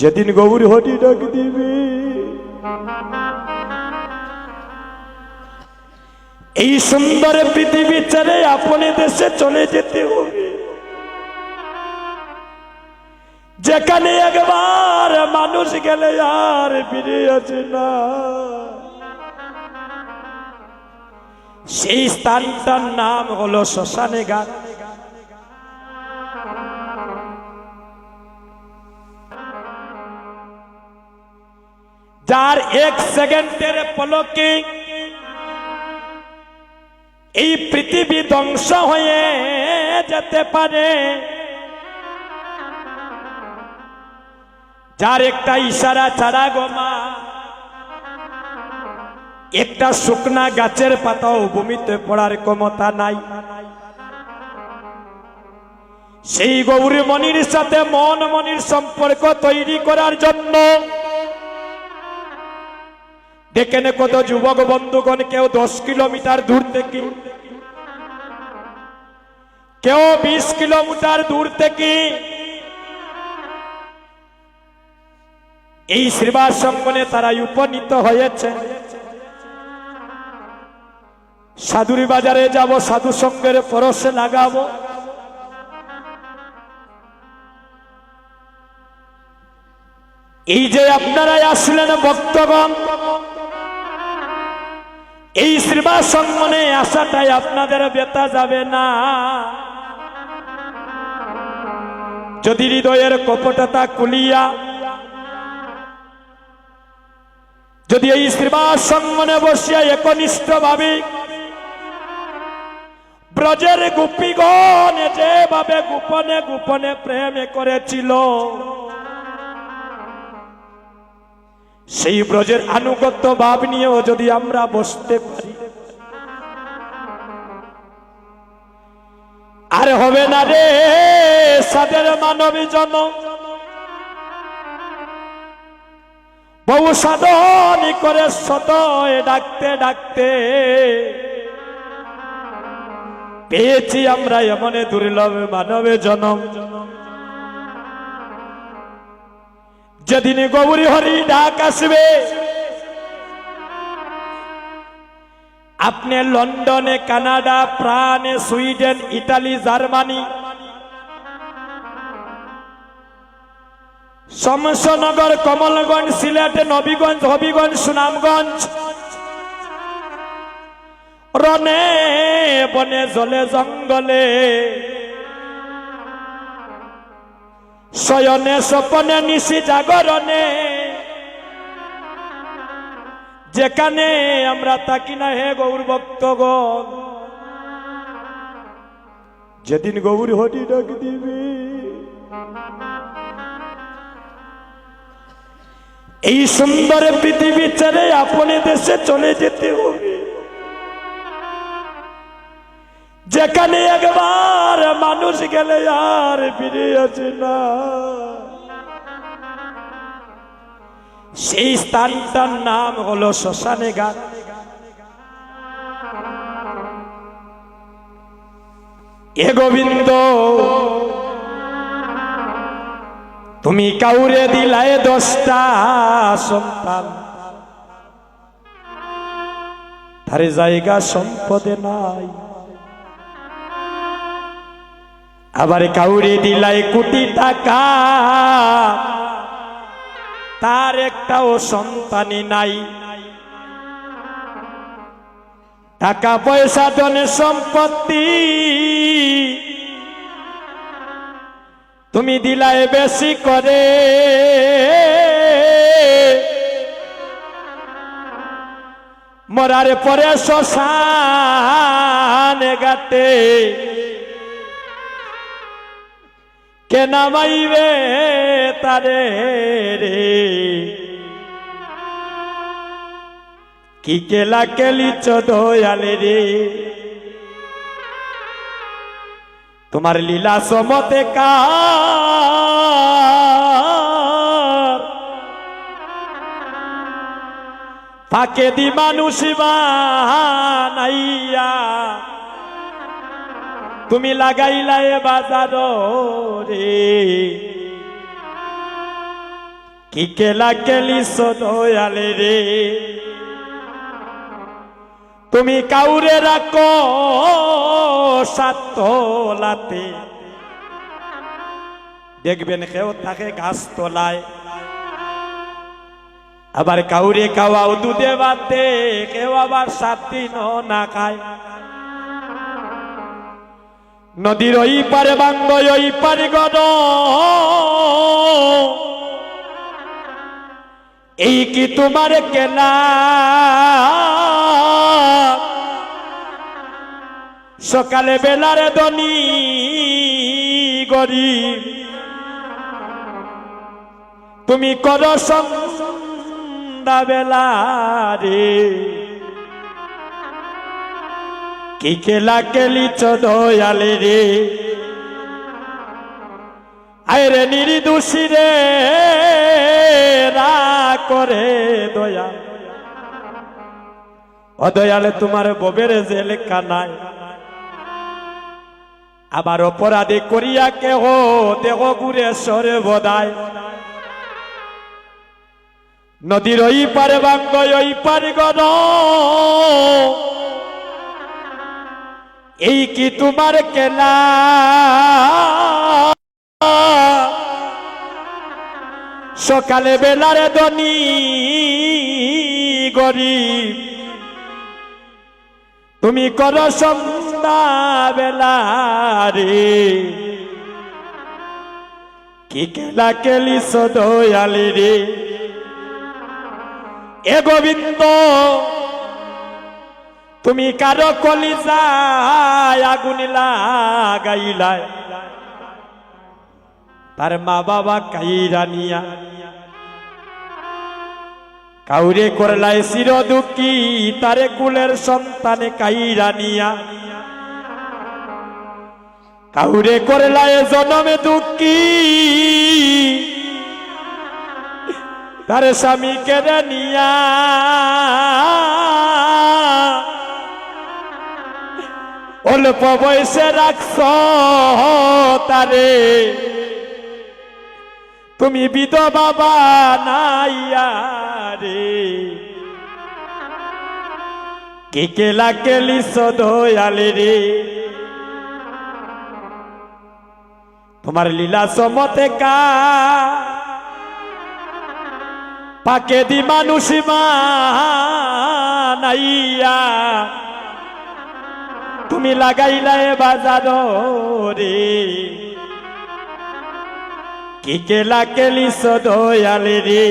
যেদিন গৌর হরি ডাক দিবে। এই সুন্দর পৃথিবী ছেড়ে আপনি দেশে চলে যেতে হবে। যেখানে একবার মানুষ গেলে আর ফিরে আসে না। সেই স্থানটার নাম হলো শ্মশানে গান যার এক সেকেন্ডের পলকে এই পৃথিবী ধ্বংস হয়ে যেতে পারে। যার একটা ইশারা, ছাড়া গোমা একটা শুকনা গাছের পাতাও ভূমিতে পড়ার ক্ষমতা নাই। সেই গৌরী মনির সাথে মন মনির সম্পর্ক তৈরি করার জন্য দেখেন কত যুবক বন্ধুগণ, কেউ দশ কিলোমিটার দূর থেকে। কেউ বিশ কিলোমিটার দূর থেকে। এই শ্রীবাস সঙ্গনে তারা উপনীত হয়েছে। সাধুরি বাজারে যাব, সাধু সঙ্গের পরশে লাগাবো। এই যে আপনারাই আসলেন, ভক্তগণ এই শ্রীবাস সঙ্গনে আসাটাই আপনাদের বেতা যাবে না। যদি হৃদয়ের কপটতা কুলিয়া, যদি এই শ্রীবাস সঙ্গনে বসিয়া একনিষ্ঠ ভাবে ব্রজের গোপীগণ যেভাবে গোপনে গোপনে প্রেম করেছিল সেই ব্রজের আনুগত্য ভাব নিয়েও যদি আমরা বসতে পারি। আর হবে না রে সাদের মানবী জন বহু সাধনী করে শত ডাকতে ডাকতে পেয়েছি আমরা এমন দুর্লভ মানবে জনম জনম। যেদিন গৌরী হরি ডাক আসবে, আপনি লন্ডনে, কানাডা প্রাণে Sweden Italy Germany Shamshernagar Kamalganj, Sylhet, Nabiganj, Habiganj, Sunamganj রনে বনে জলে জঙ্গলে শয়নে স্বপনে নিশি জাগরণে। যেখানে আমরা তাকি না হে গৌর ভক্তগণ। যেদিন গৌর হরি ডাক দিবে। এই সুন্দর পৃথিবী ছেড়ে আপনি দেশে চলে যেতে হবে। যেখানে একবার মানুষ গেলে আর ফিরে না। সেই স্থানটার নাম হলো শ্মশানে গান এ গোবিন্দ, তুমি কাউরে দিলায় দশটা সন্তান। তার জায়গা সম্পদে নাই। আবার কাউরে দিলাই কোটি টাকা। তার একটাও সন্তানই নাই। টাকা পয়সা, ধনে সম্পত্তি। তুমি দিলাই বেশি করে। মরার পরে শ্মশান গাতে কে নামাইবে তারে রে। কি কেলা কেলি চোদয়ালে রে। তোমার লীলা সমতে কার? ফাঁকে দি মানুষ বানাইয়া তুমি লাগাইলা এ বাজার রে কি কেলা কেলিস দয়ালে রে। তুমি কাউরে রাখো সাতলাতে দেখবেন কেউ থাকে গাছ তোলায়। আবার কাউরে খাওয়াও দুধে বাতে কেউ আবার সাত দিন না খায়। নদীর ওই পারে বাঙ্গ ওই পারে গড এই কি তোমার কেনা? সকালে বেলার দনি গরিব। তুমি কর সন্ধ্যা বেলা রে। কি খেলা কেলিছ দয়ালে রে? আরে নির্দোষী রে রা করে দয়া। অদয়ালে তোমার ববের জেল কানায় আবার অপরাধী করিয়া কেহ দেহ গুরে সরে বদায়। নদীর ওই পারে বাঙ্গ ওই পারে গণ। এই কি তোমার কেনা? সকালে বেলার দনি গরিব। তুমি কর সন্ধ্যা বেলা রে। কি কেলা কেলি সদয়ালি রে। এ গোবিন্দ তুমি কারও কলিজায় আগুন লাগাইলায় তার মা বাবা কাইরা নিয়া। কাউরে করলাই চির দুঃখী তারে কুলের সন্তানে কাইরা নিয়া। কাউরে করলাই জনমে দুঃখী, তার স্বামী কেড়ে অল্প বয়সে রাখছ তারে। তুমি বিধবা বানাইয়া রে। কে কেলা কেলি সদয়ালে রে। তোমার লীলা সমতে কা পাকে দি মানুষ নাইয়া তুমি বাজার রে কি কেলা কেলি সদয়ালি রে